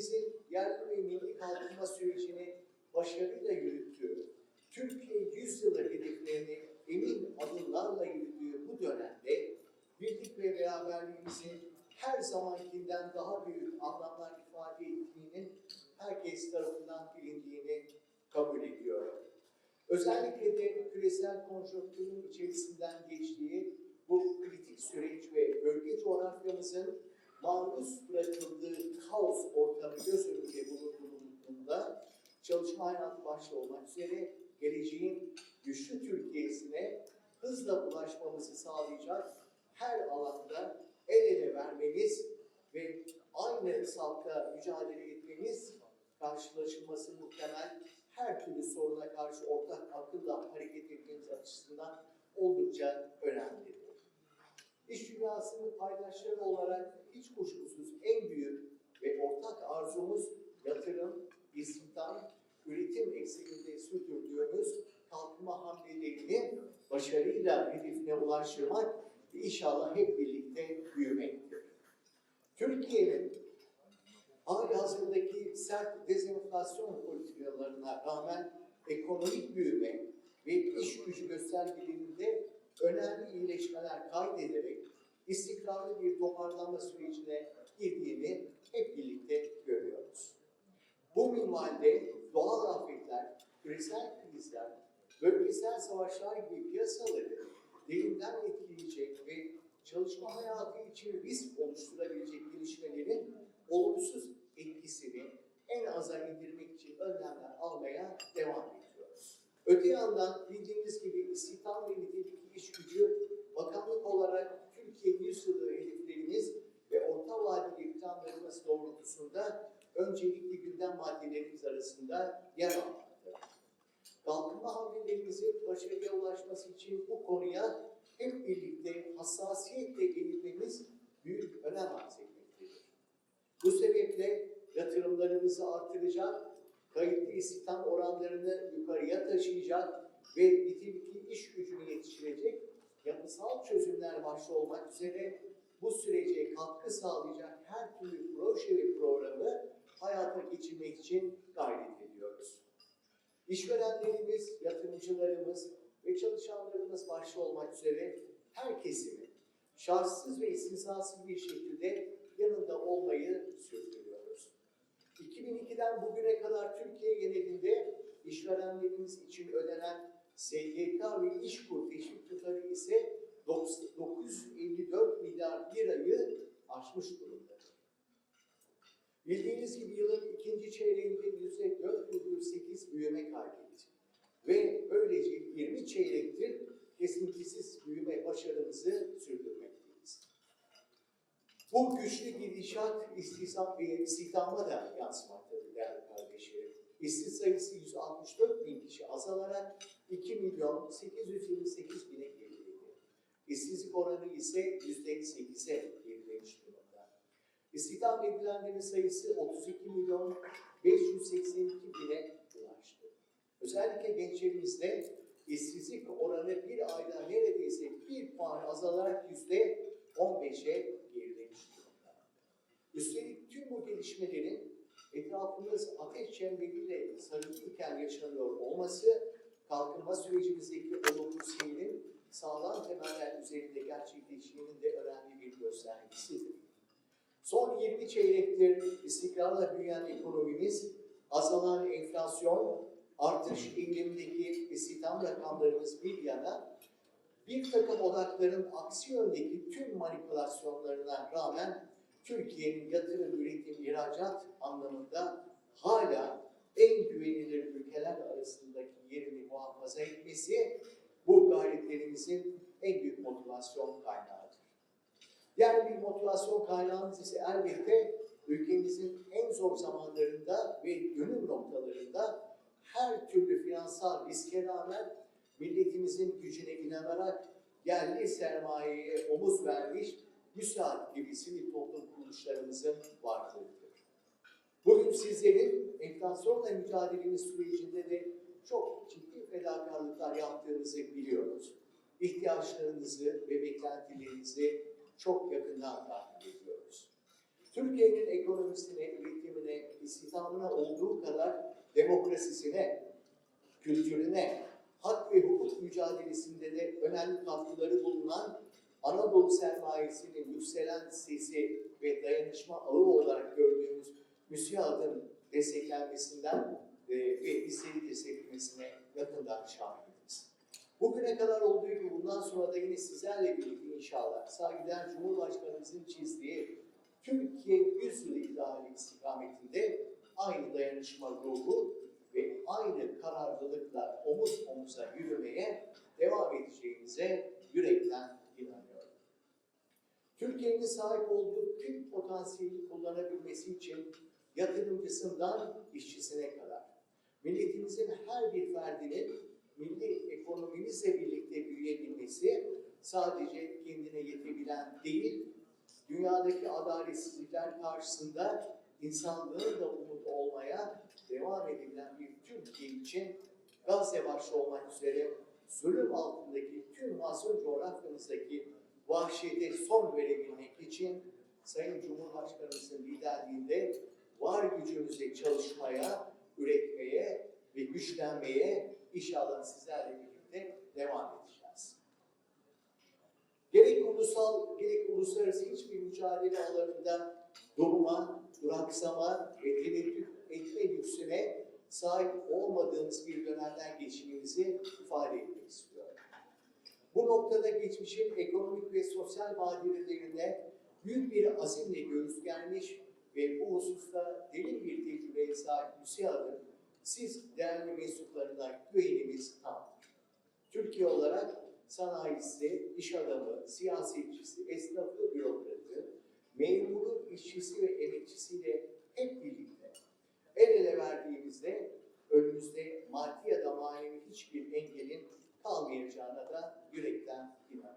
ülkemizin yerli ve milli kalkınma sürecini başarıyla yürüttüğü, Türkiye yüzyılı hedeflerini emin adımlarla yürüttüğü bu dönemde birlik ve beraberliğimizin her zamankinden daha büyük anlamlar ifade ettiğinin herkes tarafından bilindiğini kabul ediyorum. Özellikle de küresel konjonktürün içerisinden geçtiği bu kritik süreç ve bölge coğrafyamızın maruz bırakıldığı kaos ortamı göz önünde bulunduğunda çalışma hayatı başta olmak üzere geleceğin güçlü Türkiye'sine hızla ulaşmamızı sağlayacak her alanda el ele vermeniz ve aynı salta mücadele etmeniz karşılaşılması muhtemel her türlü soruna karşı ortak akılla hareket etmeniz açısından oldukça önemlidir. İş dünyasının paydaşları olarak hiç kuşkusuz en büyük ve ortak arzumuz yatırım, istihdam, üretim ekseninde sürdürdüğümüz kalkınma hamlelerini başarıyla hedefine ulaştırmak ve inşallah hep birlikte büyümektir. Türkiye'nin hali hazırdaki sert dezenflasyon politikalarına rağmen ekonomik büyüme ve iş gücü göstergelerinde önemli iyileşmeler kaydederek istikrarlı bir toparlanma sürecine girdiğini hep birlikte görüyoruz. Bu minvalde doğal afetler, küresel krizler, bölgesel savaşlar gibi piyasaları derinden etkileyecek ve çalışma hayatı için risk oluşturabilecek gelişmelerin olumsuz etkisini en aza indirmek için önlemler almaya devam ediyoruz. Öte yandan bildiğiniz gibi istihdam ve nitelikli iş gücü bakanlık olarak Türkiye yüzyılı hedeflerimiz ve orta vadeli planlarımız doğrultusunda öncelikli gündem maddelerimiz arasında yer almaktadır. Kalkınma hamlelerimizin başarıya ulaşması için bu konuya hep birlikte hassasiyetle eğilmemiz büyük önem arz etmektedir. Bu sebeple yatırımlarımızı artıracak, kayıtlı istihdam oranlarını yukarıya taşıyacak ve nitelikli iş gücünü yetiştirecek yapısal çözümler başta olmak üzere bu sürece katkı sağlayacak her türlü proje ve programı hayata geçirmek için gayret ediyoruz. İşverenlerimiz, yatırımcılarımız ve çalışanlarımız başta olmak üzere her kesimin şartsız ve istisnasız bir şekilde yanında olmayı sürdürüyoruz. 2002'den bugüne kadar Türkiye genelinde işverenlerimiz için ödenen SGK ve İşkur teşvik tutarı ise 954 milyar lirayı aşmış durumdadır. Bildiğiniz gibi yılın ikinci çeyreğinde %4,8 büyüme kaydetti. Ve böylece 20 çeyrektir kesintisiz büyüme başarımızı sürdürmekteyiz. Bu güçlü gidişat istihdam ve istihdama da yansımaktadır değerli kardeşlerim. İşsiz sayısı 164 bin kişi azalarak 2 milyon 828 bine geriledi. İşsizlik oranı ise %8'e gerilemiş durumda. İstihdam edilenlerin sayısı 32 milyon 582 bine ulaştı. Özellikle gençlerimizde işsizlik oranı bir ayda neredeyse bir puan azalarak yüzde 15'e gerilemiş durumda. Üstelik tüm bu gelişmelerin etrafımız ateş çemberiyle sarılıyken yaşanıyor olması kalkınma sürecimizdeki olumlu seyrin sağlam temeller üzerinde gerçekleştiğinin de önemli bir göstergesidir. Son 20 çeyrektir istikrarla büyüyen ekonomimiz, azalan enflasyon, artış eğilimindeki istihdam rakamlarımız bir yana, bir takım odakların aksi yöndeki tüm manipülasyonlarına rağmen Türkiye'nin yatırım, üretim, ihracat anlamında hala en güvenilir ülkeler arasındaki yerini muhafaza etmesi bu gayretlerimizin en büyük motivasyon kaynağıdır. Diğer bir motivasyon kaynağımız ise elbette ülkemizin en zor zamanlarında ve dönüm noktalarında her türlü finansal riske rağmen milletimizin gücüne inanarak yerli sermayeye omuz vermiş müsaat gibi sivil toplum kuruluşlarımızın varlığıdır. Bugün sizlerin enflasyonla mücadelemiz sürecinde de çok ciddi fedakarlıklar yaptığınızı biliyoruz. İhtiyaçlarınızı ve beklentilerinizi çok yakından takip ediyoruz. Türkiye'nin ekonomisine, üretimine, olduğu kadar demokrasisine, kültürüne, hak ve hukuk mücadelesinde de önemli katkıları bulunan Anadolu sermayesinin yükselen sesi ve dayanışma ağı olarak gördüğümüz MÜSİAD'ın desteklenmesinden e, ve bizleri desteklemesine yakından şahidiz. Bugüne kadar olduğu gibi bundan sonra da yine sizlerle birlikte inşallah saygıdeğer Cumhurbaşkanımızın çizdiği Türkiye 100 yılı ideali istikametinde aynı dayanışma ruhu ve aynı kararlılıkla omuz sahip olduğu tüm potansiyeli kullanabilmesi için yatırımcısından işçisine kadar. Milletimizin her bir ferdinin milli ekonomimizle birlikte büyüyebilmesi sadece kendine yetebilen değil, dünyadaki adaletsizlikler karşısında insanlığın da umudu olmaya devam edilen bir Türkiye için Gazze başta olmak üzere zulüm altındaki tüm masum coğrafyamızdaki vahşete son verebilmek için Sayın Cumhurbaşkanımızın liderliğinde var gücümüzle çalışmaya, üretmeye ve güçlenmeye inşallah sizlerle birlikte devam edeceğiz. Gerek ulusal, gerek uluslararası hiçbir mücadele alanında durma, duraksama ve tereddüt etme lüksüne sahip olmadığımız bir dönemden geçtiğimizi ifade etmek istiyorum. Bu noktada geçmişin ekonomik ve sosyal badirelerine büyük bir azimle göğüs germiş ve bu hususta derin bir tecrübeye sahip müsiadın siz değerli mensuplarına güvenimiz tam. Türkiye olarak sanayisi, iş adamı, siyasetçisi, esnafı, l'altra, io le